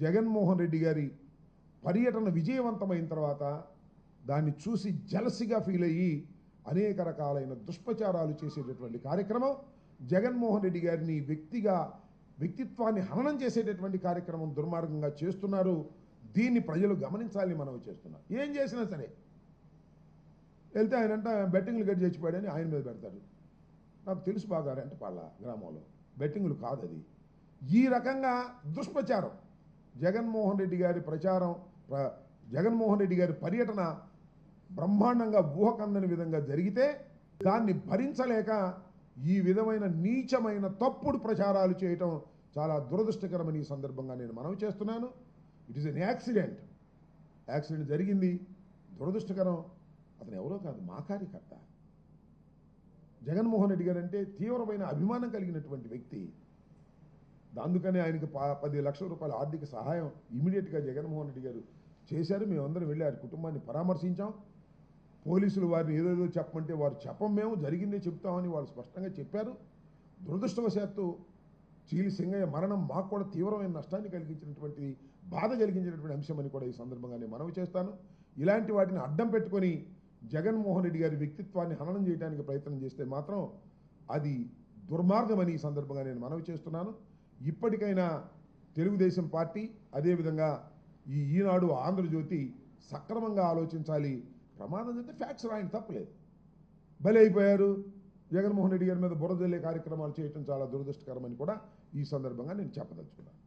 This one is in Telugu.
జగన్మోహన్ రెడ్డి గారి పర్యటన విజయవంతమైన తర్వాత దాన్ని చూసి జలసిగా ఫీల్ అయ్యి అనేక రకాలైన దుష్ప్రచారాలు చేసేటటువంటి కార్యక్రమం జగన్మోహన్ రెడ్డి గారిని వ్యక్తిగా వ్యక్తిత్వాన్ని హననం చేసేటటువంటి కార్యక్రమం దుర్మార్గంగా చేస్తున్నారు. దీన్ని ప్రజలు గమనించాలని మనం చేస్తున్నాం ఏం చేసినా సరే. వెళ్తే ఆయన అంటే బెట్టింగ్లు గట్టి చచ్చిపోయాడని ఆయన మీద పెడతారు. నాకు తెలుసు బాగా రెంటపాళ్ళ గ్రామంలో. బెట్టింగ్లు కాదు అది ఈ రకంగా దుష్ప్రచారం. జగన్మోహన్ రెడ్డి గారి ప్రచారం ప్ర- జగన్మోహన్ రెడ్డి గారి పర్యటన బ్రహ్మాండంగా ఊహకందని విధంగా జరిగితే దాన్ని భరించలేక ఈ విధమైన నీచమైన తప్పుడు ప్రచారాలు చేయటం చాలా దురదృష్టకరమని ఈ సందర్భంగా నేను మనవి చేస్తున్నాను. It is an accident accident జరిగింది. దురదృష్టకరం. అతను ఎవరో కాదు మా కార్యకర్త. జగన్మోహన్ రెడ్డి గారు అంటే తీవ్రమైన అభిమానం కలిగినటువంటి వ్యక్తి. అందుకనే ఆయనకు పది లక్షల రూపాయల ఆర్థిక సహాయం ఇమీడియట్గా జగన్మోహన్ రెడ్డి గారు చేశారు. మేమందరం వెళ్ళి ఆయన కుటుంబాన్ని పరామర్శించాం. పోలీసులు వారిని ఏదేదో చెప్పమంటే వారు చెప్పం మేము జరిగిందే చెప్తామని వాళ్ళు స్పష్టంగా చెప్పారు. దురదృష్టవశాత్తు చీలి సింగయ్య మరణం మాకు కూడా తీవ్రమైన నష్టాన్ని కలిగించినటువంటి బాధ కలిగించినటువంటి అంశం అని కూడా ఈ సందర్భంగా నేను మనవి చేస్తాను. ఇలాంటి వాటిని అడ్డం పెట్టుకొని జగన్మోహన్ రెడ్డి గారి వ్యక్తిత్వాన్ని హననం చేయడానికి ప్రయత్నం చేస్తే మాత్రం అది దుర్మార్గమని ఈ సందర్భంగా నేను మనవి చేస్తున్నాను. ఇప్పటికైనా తెలుగుదేశం పార్టీ అదేవిధంగా ఈ ఈనాడు ఆంధ్రజ్యోతి సక్రమంగా ఆలోచించాలి. ప్రమాదం చెప్తే ఫ్యాక్ట్స్ రాయని తప్పలేదు. బలి అయిపోయారు. జగన్మోహన్ రెడ్డి గారి మీద బురదల్లే కార్యక్రమాలు చేయటం చాలా దురదృష్టకరమని కూడా ఈ సందర్భంగా నేను చెప్పదలుచుకున్నాను.